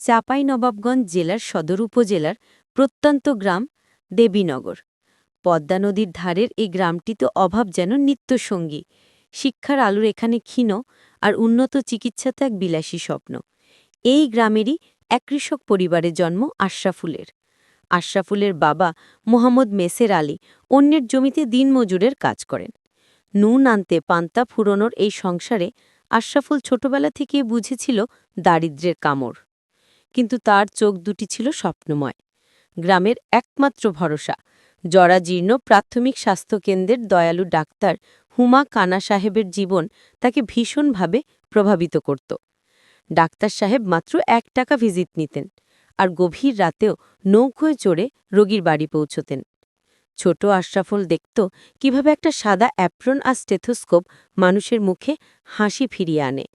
চাঁপাইনবাবগঞ্জ জেলার সদর উপজেলার প্রত্যন্ত গ্রাম দেবীনগর। পদ্মা নদীর ধারের এই গ্রামটি তো অভাব যেন নিত্যসঙ্গী। শিক্ষার আলোর এখানে ক্ষীণ আর উন্নত চিকিৎসা এক বিলাসী স্বপ্ন। এই গ্রামেরই এক কৃষক পরিবারে জন্ম আশরাফুলের। আশরাফুলের বাবা মোহাম্মদ মেসের আলী অন্যের জমিতে দিনমজুরের কাজ করেন। নুন আনতে পান্তা ফুরনোর এই সংসারে আশরাফুল ছোটবেলা থেকেই বুঝেছিল দারিদ্র্যের কামড়। কিন্তু তার চোখ দুটি ছিল স্বপ্নময়। গ্রামের একমাত্র ভরসা, জরাজীর্ণ প্রাথমিক স্বাস্থ্যকেন্দ্রের দয়ালু ডাক্তার হুমা কানা সাহেবের জীবন তাকে ভীষণভাবে প্রভাবিত করত। ডাক্তার সাহেব মাত্র এক টাকা ভিজিট নিতেন আর গভীর রাতেও নৌকোয় চড়ে রোগীর বাড়ি পৌঁছতেন। ছোট আশরাফুল দেখত কীভাবে একটা সাদা অ্যাপ্রন আর স্টেথোস্কোপ মানুষের মুখে হাসি ফিরিয়ে আনে।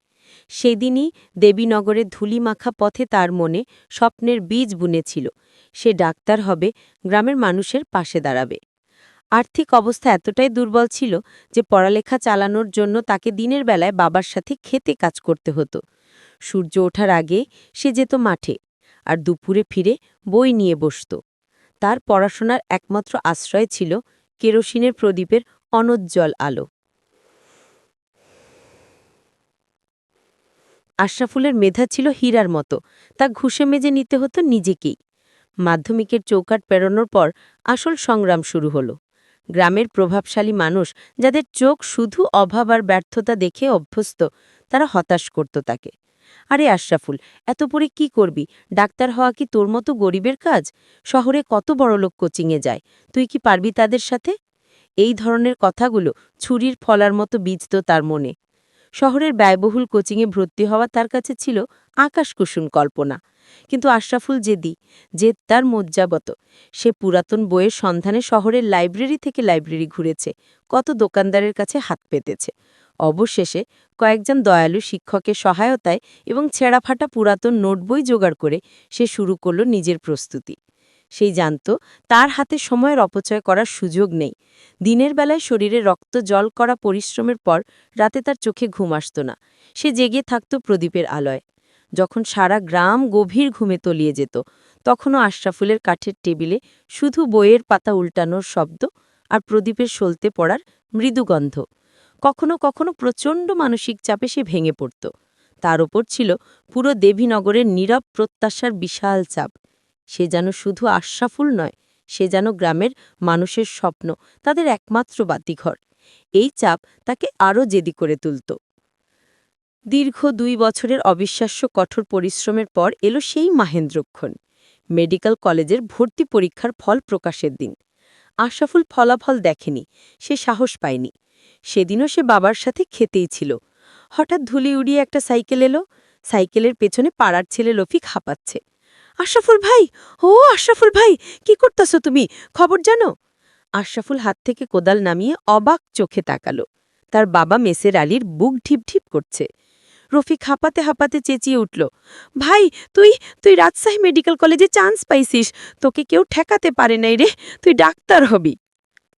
সেদিনই দেবীনগরের ধুলিমাখা পথে তার মনে স্বপ্নের বীজ বুনেছিল। সে ডাক্তার হবে, গ্রামের মানুষের পাশে দাঁড়াবে। আর্থিক অবস্থা এতটাই দুর্বল ছিল যে পড়ালেখা চালানোর জন্য তাকে দিনের বেলায় বাবার সাথে খেতে কাজ করতে হতো। সূর্য ওঠার আগে সে যেত মাঠে আর দুপুরে ফিরে বই নিয়ে বসত। তার পড়াশোনার একমাত্র আশ্রয় ছিল কেরোসিনের প্রদীপের অনজ্জ্বল আলো। আশরাফুলের মেধা ছিল হীরার মতো, তা ঘুষে মেজে নিতে হতো নিজেকেই। মাধ্যমিকের চৌকাট পেরোনোর পর আসল সংগ্রাম শুরু হল। গ্রামের প্রভাবশালী মানুষ, যাদের চোখ শুধু অভাব আর ব্যর্থতা দেখে অভ্যস্ত, তারা হতাশ করত তাকে। আরে আশরাফুল, এত পরে কি করবি? ডাক্তার হওয়া কি তোর মতো গরিবের কাজ? শহরে কত বড় লোক কোচিংয়ে যায়, তুই কি পারবি তাদের সাথে? এই ধরনের কথাগুলো ছুরির ফলার মতো বিজত তার মনে। শহরের ব্যয়বহুল কোচিংয়ে ভর্তি হওয়া তার কাছে ছিল আকাশকুসুম কল্পনা। কিন্তু আশরাফুল জেদি যে তার মজ্জাবত সে পুরাতন বইয়ের সন্ধানে শহরের লাইব্রেরি থেকে লাইব্রেরি ঘুরেছে, কত দোকানদারের কাছে হাত পেতেছে। অবশেষে কয়েকজন দয়ালু শিক্ষকের সহায়তায় এবং ছেঁড়াফাটা পুরাতন নোটবই জোগাড় করে সে শুরু করল নিজের প্রস্তুতি। সেই জানত, তার হাতে সময়ের অপচয় করার সুযোগ নেই। দিনের বেলায় শরীরে রক্ত জল করা পরিশ্রমের পর রাতে তার চোখে ঘুম আসত না। সে জেগে থাকত প্রদীপের আলয়। যখন সারা গ্রাম গভীর ঘুমে তলিয়ে যেত, তখনও আশরাফুলের কাঠের টেবিলে শুধু বইয়ের পাতা উল্টানোর শব্দ আর প্রদীপের সলতে পড়ার মৃদুগন্ধ। কখনো কখনো প্রচণ্ড মানসিক চাপে সে ভেঙে পড়ত। তার ওপর ছিল পুরো দেবীনগরের নীরব প্রত্যাশার বিশাল চাপ। সে যেন শুধু আশরাফুল নয়, সে যেন গ্রামের মানুষের স্বপ্ন, তাদের একমাত্র বাতিঘর। এই চাপ তাকে আরও জেদি করে তুলত। দীর্ঘ দুই বছরের অবিশ্বাস্য কঠোর পরিশ্রমের পর এলো সেই মাহেন্দ্রক্ষণ। মেডিকেল কলেজের ভর্তি পরীক্ষার ফল প্রকাশের দিন। আশাফুল ফলাফল দেখেনি, সে সাহস পায়নি। সেদিনও সে বাবার সাথে খেতেই ছিল। হঠাৎ ধুলি উড়িয়ে একটা সাইকেল এলো। সাইকেলের পেছনে পাড়ার ছেলে লফিক হাঁপাচ্ছে। আশরাফুল ভাই, ও আশরাফুল ভাই, কি করতেছ তুমি? খবর জানো? আশরাফুল হাত থেকে কোদাল নামিয়ে অবাক চোখে তাকালো। তার বাবা মেসের আলীর বুক ঢিপ ঢিপ করছে। রফিক হাঁপাতে হাঁপাতে চেঁচিয়ে উঠল, ভাই, তুই তুই রাজশাহী মেডিকেল কলেজে চান্স পাইছিস, তোকে কেউ ঠেকাতে পারে নাই রে, তুই ডাক্তার হবি।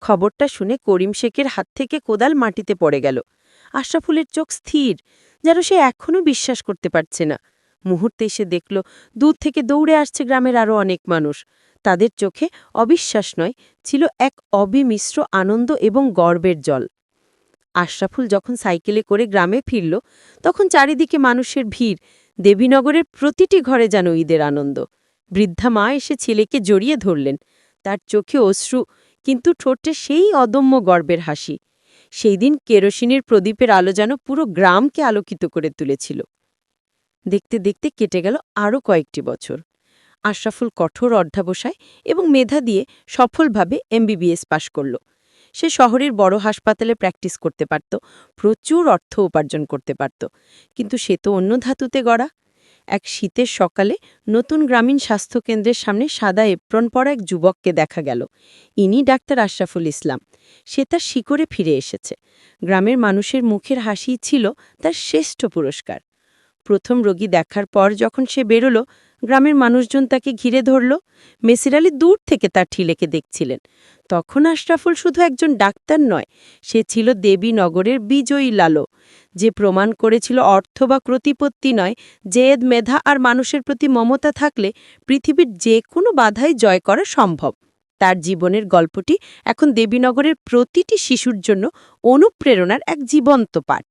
খবরটা শুনে করিম শেখের হাত থেকে কোদাল মাটিতে পড়ে গেল। আশরাফুলের চোখ স্থির, যেন সে এখনও বিশ্বাস করতে পারছে না। মুহূর্তে এসে দেখল, দূর থেকে দৌড়ে আসছে গ্রামের আরও অনেক মানুষ। তাদের চোখে অবিশ্বাস নয়, ছিল এক অবিমিশ্র আনন্দ এবং গর্বের জল। আশরাফুল যখন সাইকেলে করে গ্রামে ফিরল, তখন চারিদিকে মানুষের ভিড়, দেবীনগরের প্রতিটি ঘরে যেন ঈদের আনন্দ। বৃদ্ধা মা এসে ছেলেকে জড়িয়ে ধরলেন। তার চোখে অশ্রু, কিন্তু ঠোঁটে সেই অদম্য গর্বের হাসি। সেই দিন কেরোসিনের প্রদীপের আলো যেন পুরো গ্রামকে আলোকিত করে তুলেছিল। দেখতে দেখতে কেটে গেল আরও কয়েকটি বছর। আশরাফুল কঠোর অধ্যাবসায় এবং মেধা দিয়ে সফলভাবে এমবিবিএস পাশ করল। সে শহরের বড় হাসপাতালে প্র্যাকটিস করতে পারত, প্রচুর অর্থ উপার্জন করতে পারত, কিন্তু সে তো অন্য ধাতুতে গড়া। এক শীতের সকালে নতুন গ্রামীণ স্বাস্থ্যকেন্দ্রের সামনে সাদা এপ্রন পরা এক যুবককে দেখা গেল। ইনি ডাক্তার আশরাফুল ইসলাম। সে তার শিকড়ে ফিরে এসেছে। গ্রামের মানুষের মুখের হাসি ছিল তার শ্রেষ্ঠ পুরস্কার। প্রথম রোগী দেখার পর যখন সে বেরোলো, গ্রামের মানুষজন তাকে ঘিরে ধরল। মেসির আলী দূর থেকে তার ঠিলেকে দেখছিলেন। তখন আশরাফুল শুধু একজন ডাক্তার নয়, সে ছিল দেবীনগরের বিজয়ী লালো। যে প্রমাণ করেছিল অর্থ বা প্রতিপত্তি নয়, জেদ, মেধা আর মানুষের প্রতি মমতা থাকলে পৃথিবীর যে কোনো বাধাই জয় করা সম্ভব। তার জীবনের গল্পটি এখন দেবীনগরের প্রতিটি শিশুর জন্য অনুপ্রেরণার এক জীবন্ত পাঠ।